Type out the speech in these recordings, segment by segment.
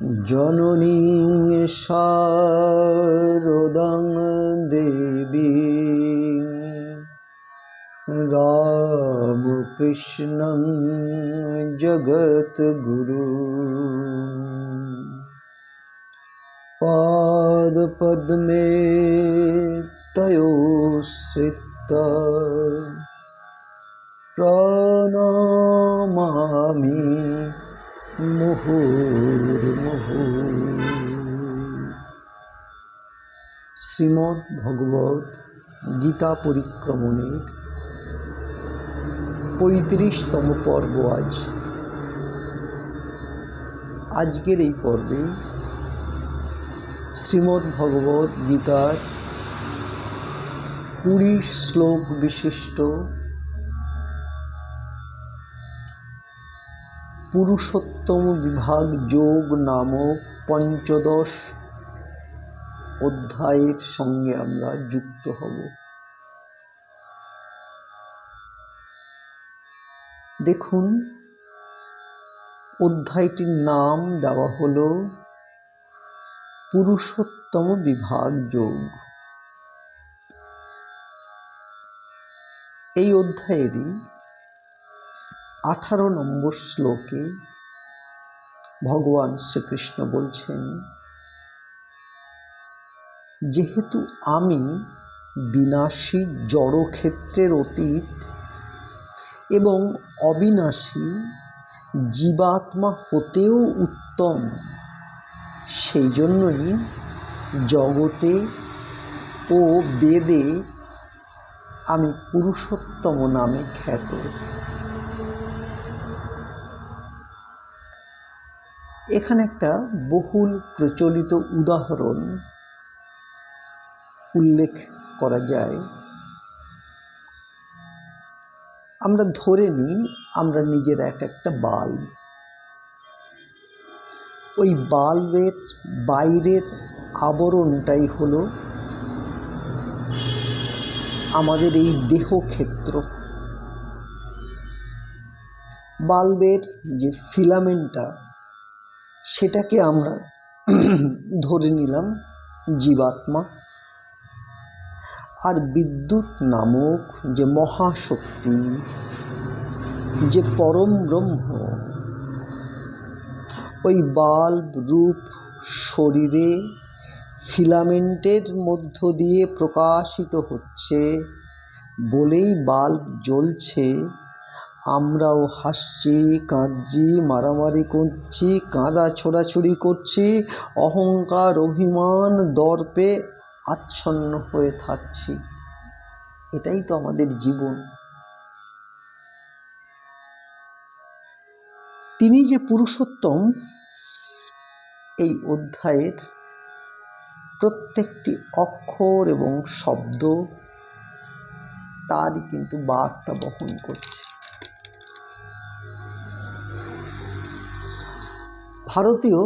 জননীং শারদাং দেবী। রামকৃষ্ণং জগৎগুরু। পাদপদ্মে তয়ো শ্রিতা শ্রীমদ্ ভগবত গীতা পরিক্রমণের পঁয়ত্রিশতম পর্ব আজ। আজকের এই পর্বে শ্রীমদ্ ভগবত গীতার কুড়ি শ্লোক বিশিষ্ট পুরুষোত্তম বিভাগ যোগ নামক পঞ্চদশ অধ্যায়ের সঙ্গে আমরা যুক্ত হব। দেখুন, অধ্যায়টির নাম দেওয়া হল পুরুষোত্তম বিভাগ যোগ এই অধ্যায়েরই আঠারো নম্বর শ্লোকে ভগবান শ্রীকৃষ্ণ বলছেন, যেহেতু আমি বিনাশী জড়ক্ষেত্রের অতীত এবং অবিনাশী জীবাত্মা হতেও উত্তম, সেই জন্যই জগতে ও বেদে আমি পুরুষোত্তম নামে খ্যাত। এখানে একটা বহুল প্রচলিত উদাহরণ উল্লেখ করা যায়। আমরা ধরে নিই, আমরা নিজের এক একটা বাল্ব। ওই বাল্বের বাইরের আবরণটাই হলো আমাদের এই দেহক্ষেত্র। বাল্বের যে ফিলামেন্টটা সেটাকে আমরা ধরে নিলাম জীবাত্মা আর বিদ্যুৎ নামক যে মহাশক্তি, যে পরম ব্রহ্ম, ওই বাল্ব রূপ শরীরে ফিলামেন্টের মধ্য দিয়ে প্রকাশিত হচ্ছে, বলেই বাল্ব জ্বলছে আমরাও হাসছি, কাঁদছি, মারামারি করছি, কাঁদা ছোড়াছুড়ি করছি, অহংকার, অভিমান, দর্পে আচ্ছন্ন হয়ে থাকছি। এটাই তো আমাদের জীবন। তিনি যে পুরুষোত্তম, এই অধ্যায়ের প্রত্যেকটি অক্ষর এবং শব্দ, তারই কিন্তু বার্তা বহন করছে। ভারতীয়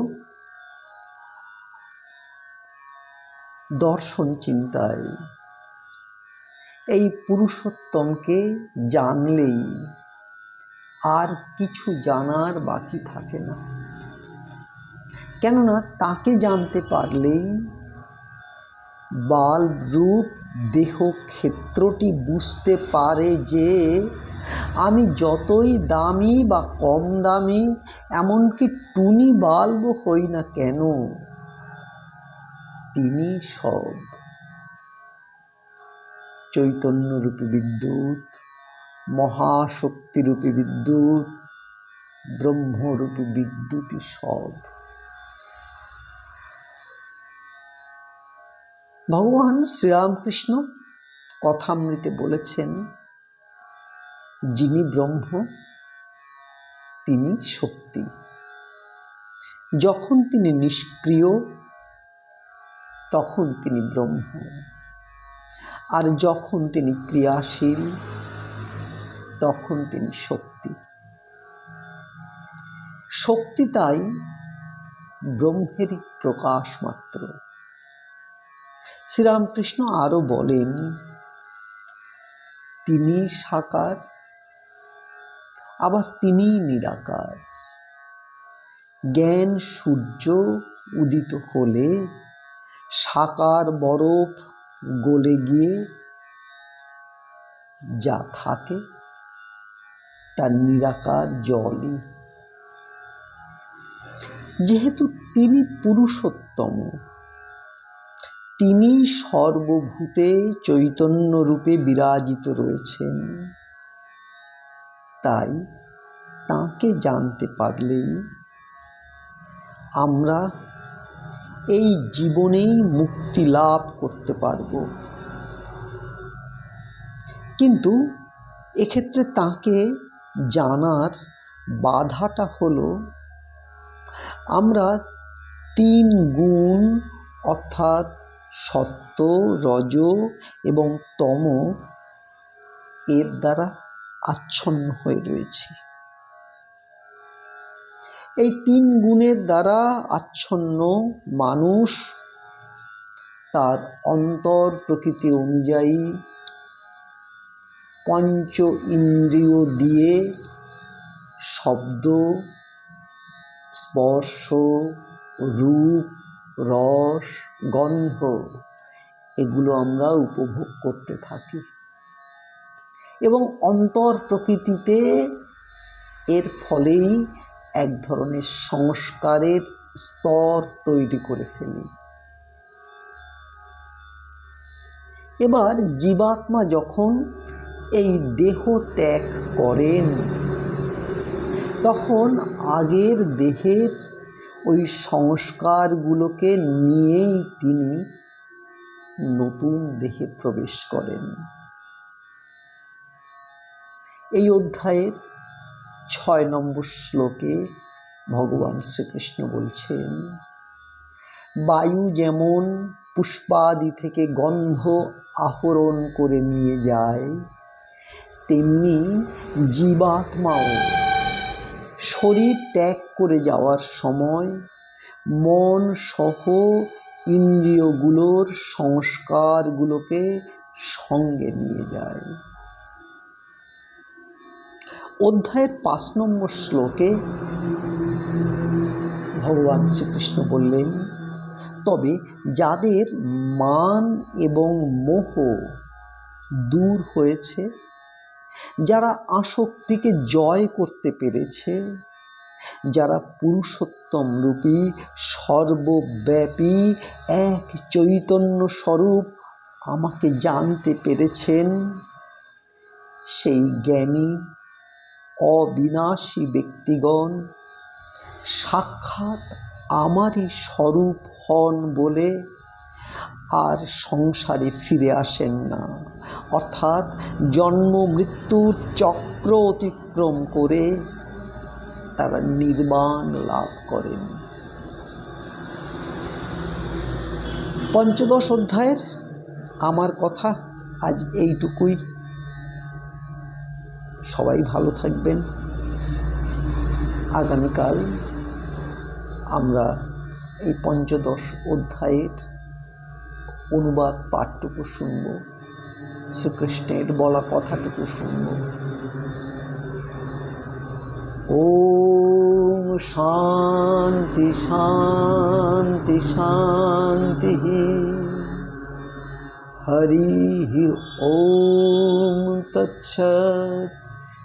দর্শন চিন্তায় এই পুরুষোত্তমকে জানলেই আর কিছু জানার বাকি থাকে না। কেননা তাকে জানতে পারলেই বাল্ব রূপ দেহ ক্ষেত্রটি বুঝতে পারে যে আমি যতই দামি বা কম দামি, এমনকি টুনি বাল্ব হই না কেন, তিনি সব। চৈতন্যরূপী বিদ্যুৎ, মহাশক্তিরূপী বিদ্যুৎ, ব্রহ্মরূপী বিদ্যুৎই সব। ভগবান শ্রীরামকৃষ্ণ কথামৃতে বলেছেন যিনি ব্রহ্ম, তিনি শক্তি যখন তিনি নিষ্ক্রিয়, তখন তিনি ব্রহ্ম। আর যখন তিনি ক্রিয়াশীল, তখন তিনি শক্তি শক্তি তাই ব্রহ্মেরই প্রকাশ মাত্র। শ্রীরামকৃষ্ণ আরও বলেন, তিনি সাকার আবার তিনিই নিরাকার। জ্ঞান সূর্য উদিত হলে সাকার বরফ গলে গিয়ে যা থাকে তার নিরাকার জলই। যেহেতু তিনি পুরুষোত্তম তিনি সর্বভূতে চৈতন্য রূপে বিরাজিত রয়েছেন। তাই তাকে জানতে পারলেই আমরা এই জীবনেই মুক্তি লাভ করতে পারব। কিন্তু এক্ষেত্রে তাকে জানার বাধাটা হলো, আমরা তিন গুণ অর্থাৎ সত্য, রজ এবং তম এর দ্বারা আচ্ছন্ন হয়ে রয়েছি। এই তিন গুণের দ্বারা আচ্ছন্ন মানুষ তার অন্তর প্রকৃতি অনুযায়ী পঞ্চ ইন্দ্রিয় দিয়ে শব্দ, স্পর্শ, রূপ, রস, গন্ধ এগুলো আমরা উপভোগ করতে থাকি। এবং অন্তর প্রকৃতিতে এর ফলেই এক ধরনের সংস্কারের স্তর তৈরি করে ফেলি। এবার জীবাত্মা যখন এই দেহ ত্যাগ করেন, তখন আগের দেহের ওই সংস্কারগুলোকে নিয়েই তিনি নতুন দেহে প্রবেশ করেন। এই অধ্যায়ের ছয় নম্বর শ্লোকে ভগবান শ্রীকৃষ্ণ বলছেন, বায়ু যেমন পুষ্পাদি থেকে গন্ধ আহরণ করে নিয়ে যায়, তেমনি জীবাত্মাও শরীর ত্যাগ করে যাওয়ার সময় মন সহ ইন্দ্রিয়গুলোর সংস্কারগুলোকে সঙ্গে নিয়ে যায়। অধ্যায়ের পাঁচ নম্বর শ্লোকে ভগবান শ্রীকৃষ্ণ বললেন, তবে যাদের মান এবং মোহ দূর হয়েছে, যারা আসক্তিকে জয় করতে পেরেছে, যারা পুরুষোত্তম রূপী সর্বব্যাপী এক চৈতন্য স্বরূপ আমাকে জানতে পেরেছেন, সেই জ্ঞানী অবিনাশী ব্যক্তিগণ, সাক্ষাৎ আমারই স্বরূপ হন বলে আর সংসারে ফিরে আসেন না। অর্থাৎ জন্ম মৃত্যুর চক্র অতিক্রম করে তারা নির্বাণ লাভ করেন। পঞ্চদশ অধ্যায়ের আমার কথা আজ এইটুকুই। সবাই ভালো থাকবেন। আগামীকাল আমরা এই পঞ্চদশ অধ্যায়ের অনুবাদ পাঠটুকু শুনব, শ্রীকৃষ্ণের বলা কথাটুকু শুনব। ওম শান্তি শান্তি শান্তি। হরি ওম তৎসৎ।